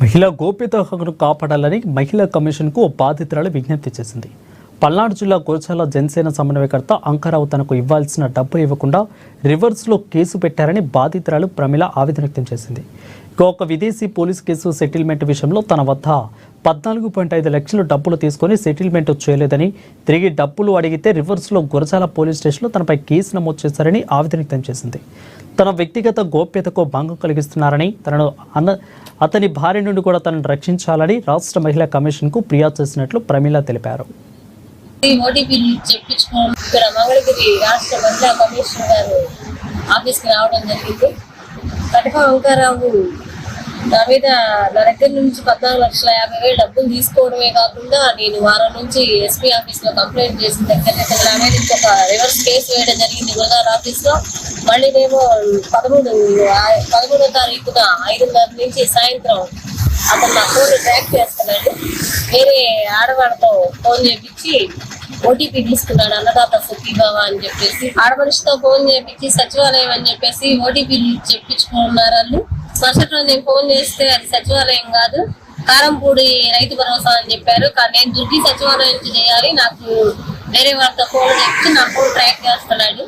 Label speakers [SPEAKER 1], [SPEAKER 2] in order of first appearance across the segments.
[SPEAKER 1] మహిళా గోప్యత హక్కును కాపాడాలని మహిళా కమిషన్కు బాధితురాలు విజ్ఞప్తి చేసింది. పల్నాడు జిల్లా గోచాల జనసేన సమన్వయకర్త అంకరావు తనకు ఇవ్వాల్సిన డబ్బులు ఇవ్వకుండా రివర్స్లో కేసు పెట్టారని బాధితురాలు ప్రమిళ ఆవేదన వ్యక్తం చేసింది. ఒక విదేశీ పోలీస్ కేసు సెటిల్మెంట్ విషయంలో తన వద్ద పద్నాలుగు పాయింట్ ఐదు లక్షలు డబ్బులు తీసుకొని సెటిల్మెంట్ చేయలేదని తిరిగి డబ్బులు అడిగితే రివర్స్లో గురజాల పోలీస్ స్టేషన్లో తనపై కేసు నమోదు చేశారని ఆవేదన వ్యక్తం చేసింది. తన వ్యక్తిగత గోప్యతకు భంగం కలిగిస్తున్నారని తనను అన్న అతని భార్య నుండి కూడా తనను రక్షించాలని రాష్ట్ర మహిళా కమిషన్కు ఫిర్యాదు చేసినట్లు ప్రమీల తెలిపారు.
[SPEAKER 2] ఈ ఇక్కడ మంగళగిరి రాష్ట్ర మహిళా గారు ఆఫీస్కి రావడం జరిగింది. కటక వంకారావు నా మీద నా దగ్గర నుంచి పద్నాలుగు లక్షల యాభై వేలు డబ్బులు తీసుకోవడమే కాకుండా నేను వారం నుంచి ఎస్పీ ఆఫీస్లో కంప్లైంట్ చేసిన దగ్గర నా మీద ఇంకొక రివర్స్ కేసు వేయడం జరిగింది గోదావరి ఆఫీస్లో మళ్ళీ నేను పదమూడు పదమూడో తారీఖున ఐదున్నర నుంచి సాయంత్రం అతను నా ఫోన్ ట్రాక్ చేస్తున్నాడు. వేరే ఆడవాళ్ళతో ఫోన్ చేపించి ఓటీపీ తీసుకున్నాడు అన్నదాత సుఖీభావ అని చెప్పేసి. ఆడమనిషితో ఫోన్ చేపించి సచివాలయం అని చెప్పేసి ఓటీపీ చెప్పించుకున్నారు వాళ్ళు? మరుసటి రోజు నేను ఫోన్ చేస్తే అది సచివాలయం కాదు. కారంపూడి రైతు భరోసా అని చెప్పారు. కానీ నేను దుర్గి సచివాలయం చేయాలి. నాకు వేరే వాళ్ళతో ఫోన్ చెప్పి నా ఫోన్ ట్రాక్ చేస్తున్నాడు.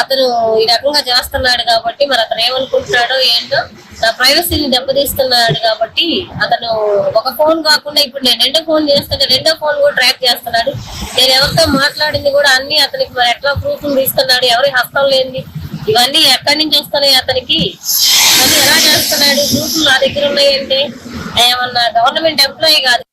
[SPEAKER 2] అతను ఈ రకంగా చేస్తున్నాడు కాబట్టి మరి అతను ఏమనుకుంటున్నాడో ఏంటో నా ప్రైవసీని దెబ్బతీస్తున్నాడు కాబట్టి అతను ఒక ఫోన్ కాకుండా ఇప్పుడు నేను రెండో ఫోన్ చేస్తుంటే రెండో ఫోన్ కూడా ట్రాక్ చేస్తున్నాడు. నేను ఎవరితో మాట్లాడింది కూడా అన్ని అతనికి మరి ఎట్లా ప్రూఫ్ తీస్తున్నాడు ఎవరి హస్తం లేని ఇవన్నీ ఎక్కడి నుంచి వస్తున్నాయి అతనికి? అది ఎలా చేస్తున్నాడు? ప్రూఫ్లు నా దగ్గర ఉన్నాయంటే ఏమన్నా గవర్నమెంట్ ఎంప్లాయీ కాదు.